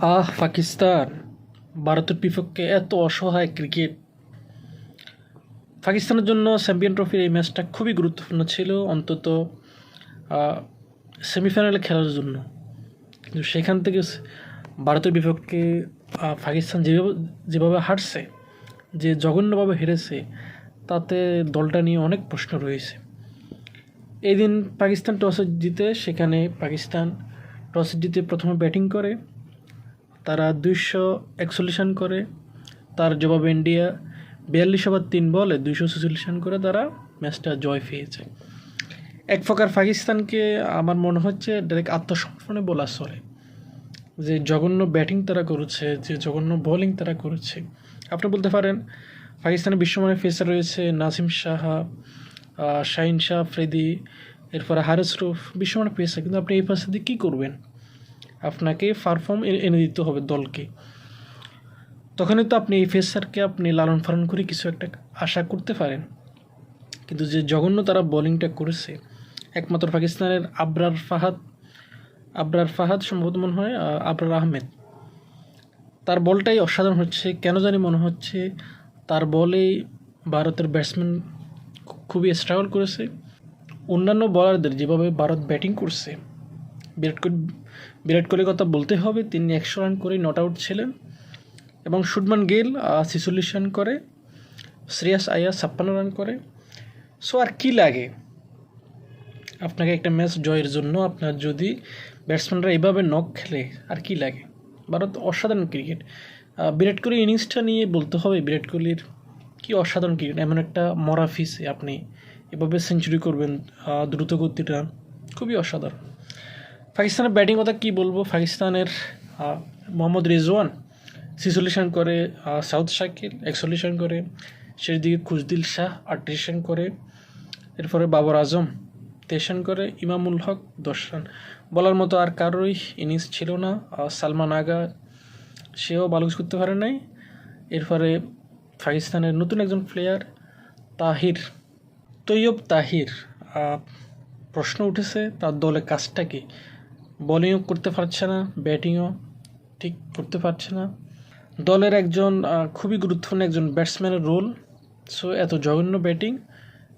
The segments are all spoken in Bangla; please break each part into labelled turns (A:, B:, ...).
A: আহ, পাকিস্তান। ভারতের বিপক্ষে এত অসহায় ক্রিকেট। পাকিস্তানের জন্য চ্যাম্পিয়ন ট্রফির এই ম্যাচটা খুবই গুরুত্বপূর্ণ ছিল, অন্তত সেমিফাইনালে খেলার জন্য। কিন্তু সেখান থেকে ভারতের বিপক্ষে পাকিস্তান যেভাবে যেভাবে হারছে, যে জঘন্যভাবে হেরেছে, তাতে দলটা নিয়ে অনেক প্রশ্ন রয়েছে। এই দিন পাকিস্তান টসে জিতে, সেখানে পাকিস্তান টস জিতে প্রথমে ব্যাটিং করে। তারা দুইশো একচল্লিশ রান করে, তার জবাবে ইন্ডিয়া বিয়াল্লিশ ওভার তিন বলে দুইশো ছেচল্লিশ রান করে তারা ম্যাচটা জয় পেয়েছে। এক প্রকার পাকিস্তানকে আমার মনে হচ্ছে ডাইরেক্ট আত্মসমর্পণে বলা চলে। যে জঘন্য ব্যাটিং তারা করেছে, যে জঘন্য বোলিং তারা করেছে। আপনি বলতে পারেন, পাকিস্তানের বিশ্বমানের ফেসার রয়েছে নাসিম সাহা শাহিন শাহ, ফ্রেদি, এরপরে হারেস রুফ, বিশ্বমানের পেসার কিন্তু আপনি এই পাশে দিয়ে কী করবেন? আপনাকে পারফর্ম এনে দিতে হবে দলকে। তখনই তো আপনি এই ফেসারকে আপনি লালন পালন করে কিছু একটা আশা করতে পারেন। কিন্তু যে জঘন্য তারা বোলিংটা করেছে, একমাত্র পাকিস্তানের আবরার ফাহাদ আবরার ফাহাদ সম্ভবত মনে হয় আবরার আহমেদ। তার বলটাই অসাধারণ হচ্ছে, কেন জানি মনে হচ্ছে তার বলেই ভারতের ব্যাটসম্যান খুবই স্ট্রাগল করেছে। অন্যান্য বলারদের যেভাবে ভারত ব্যাটিং করছে বিরাট কোহলি বিরাট কোহলির কথা বলতে হবে। তিনি একশো রান করেই নট আউট ছিলেন। এবং শুডমান গেল ছেচল্লিশ রান করে। শ্রেয়াস আয়া ছাপ্পান্ন রান করে। সো আর কি লাগে? আপনাকে একটা ম্যাচ জয়ের জন্য আপনার যদি ব্যাটসম্যানরা এভাবে নক খেলে আর কি লাগে? ভারত অসাধারণ ক্রিকেট বিরাট কোহলি ইনিংসটা নিয়ে বলতে হবে বিরাট কোহলির কি অসাধারণ ক্রিকেট এমন একটা মরা ফিসে আপনি এভাবে সেঞ্চুরি করবেন আহ, দ্রুত গতির রান খুবই অসাধারণ। পাকিস্তানের ব্যাটিং কথা কী বলব? পাকিস্তানের মোহাম্মদ রিজওয়ান ছিচল্লিশ রান করে সাউথ শাকিল একচল্লিশ রান করে, শেষ দিকে খুশদিল শাহ আটত্রিশ রান করে, এরপরে বাবর আজম তেইশ রান করে, ইমামুল হক দশ রান বলার মতো আর কারোই ইনিংস ছিল না। সালমান আগা, সেও ভালো কিছু করতে পারে নাই। এরপরে পাকিস্তানের নতুন একজন প্লেয়ার তাহির, তৈয়ব তাহির। প্রশ্ন উঠেছে, তার দলে কাজটা কি? বোলিংও করতে পারছে না, ব্যাটিংও ঠিক করতে পারছে না। দলের একজন খুবই গুরুত্বপূর্ণ একজন ব্যাটসম্যানের রোল। সো, এত জঘন্য ব্যাটিং,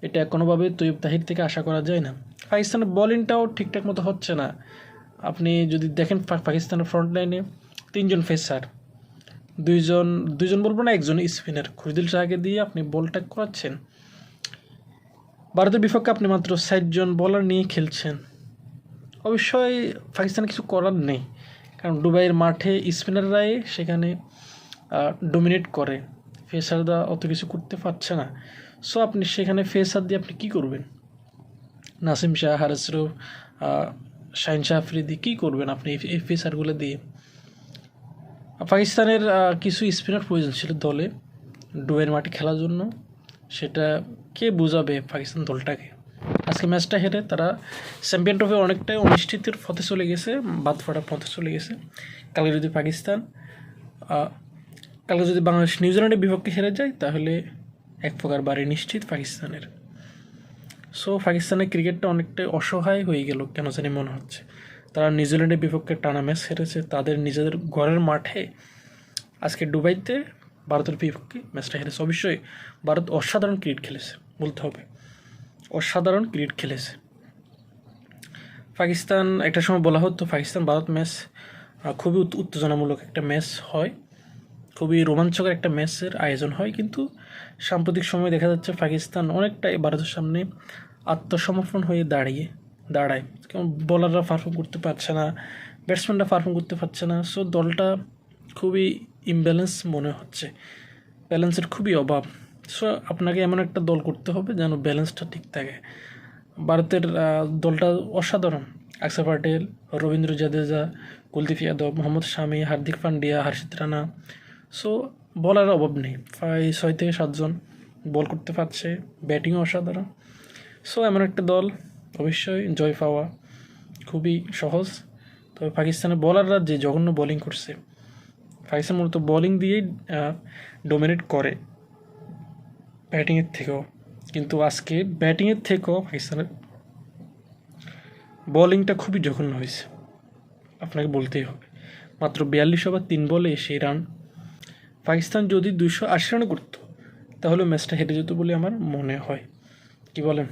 A: এটা কোনোভাবে তৈয়ব তাহির থেকে আশা করা যায় না। পাকিস্তানের বোলিংটাও ঠিকঠাক মতো হচ্ছে না। আপনি যদি দেখেন পাকিস্তানের ফ্রন্ট লাইনে তিনজন ফেসার। দুইজন দুইজন বলব না, একজন স্পিনার। খুরদিল শাহকে দিয়ে আপনি বলটা করাচ্ছেন। ভারতের বিপক্ষে আপনি মাত্র ষাটজন বলার নিয়ে খেলছেন। অবশ্যই পাকিস্তান কিছু করার নেই। কারণ দুবাইয়ের মাঠে স্পিনাররাই সেখানে ডোমিনেট করে। ফেসাররা অত কিছু করতে পারছে না। সো আপনি সেখানে ফেসার দিয়ে আপনি কী করবেন? নাসিম শাহ হারেসরু শাহিন শাহ আফ্রিদি কী করবেন আপনি এই ফেসারগুলো দিয়ে? পাকিস্তানের কিছু স্পিনার প্রয়োজন ছিল দলে। ডুবাইয়ের মাঠে খেলার জন্য। সেটা কে বোঝাবে পাকিস্তান দলটাকে? আজকে ম্যাচটা হেরে তারা চ্যাম্পিয়ন ট্রফি অনেকটাই অনিশ্চিতের পথে চলে গেছে, বাদ ফাটার পথে চলে গেছে। কালকে যদি পাকিস্তান কালকে যদি বাংলাদেশ নিউজিল্যান্ডের বিপক্ষে হেরে যায়, তাহলে এক প্রকার বাড়ি নিশ্চিত পাকিস্তানের। সো পাকিস্তানের ক্রিকেটটা অনেকটাই অসহায় হয়ে গেল, কেন জানি মনে হচ্ছে। তারা নিউজিল্যান্ডের বিপক্ষে টানা ম্যাচ হেরেছে, তাদের নিজেদের ঘরের মাঠে আজকে দুবাইতে ভারতের বিপক্ষে ম্যাচটা হেরেছে। অবশ্যই ভারত অসাধারণ ক্রিকেট খেলেছে, বলতে হবে। অসাধারণ ক্রিকেট খেলেছে। পাকিস্তান, একটা সময় বলা হতো পাকিস্তান, ভারত ম্যাচ খুবই উত্তেজনামূলক একটা ম্যাচ হয়। খুবই রোমাঞ্চকর একটা ম্যাচের আয়োজন হয়। কিন্তু সাম্প্রতিক সময়ে দেখা যাচ্ছে পাকিস্তান অনেকটাই ভারতের সামনে আত্মসমর্পণ হয়ে দাঁড়িয়ে দাঁড়ায়। কেমন বলাররা পারফর্ম করতে পারছে না ব্যাটসম্যানরা পারফর্ম করতে পারছে না। সো দলটা খুবই ইমব্যালেন্স মনে হচ্ছে। ব্যালেন্সের খুবই অভাব। সো আপনাকে এমন একটা দল করতে হবে যেন ব্যালেন্সটা ঠিক থাকে। ভারতের দলটা অসাধারণ। আকসা পাটেল, রবীন্দ্র জাদেজা, কুলদীপ যাদব, মোহাম্মদ শামি, হার্দিক পান্ডিয়া, হর্ষিত রানা। সো বলার অভাব নেই। প্রায় ছয় থেকে সাতজন বল করতে পারছে। ব্যাটিংও অসাধারণ। সো এমন একটা দল অবশ্যই জয় পাওয়া খুবই সহজ। তবে পাকিস্তানের বলাররা যে জঘন্য বোলিং করছে, পাকিস্তান মূলত বোলিং দিয়েই ডোমিনেট করে। ব্যাটিংয়ের থেকেও। কিন্তু আজকে ব্যাটিংয়ের থেকেও পাকিস্তানের বলিংটা খুবই জঘন্য হয়েছে। আপনাকে বলতেই হবে। মাত্র বিয়াল্লিশ ওভার, তিন বলে সেই রান। পাকিস্তান যদি দুইশো আশি রান করতো, তাহলে ম্যাচটা হেরে যেত বলে আমার মনে হয়। কি বলেন?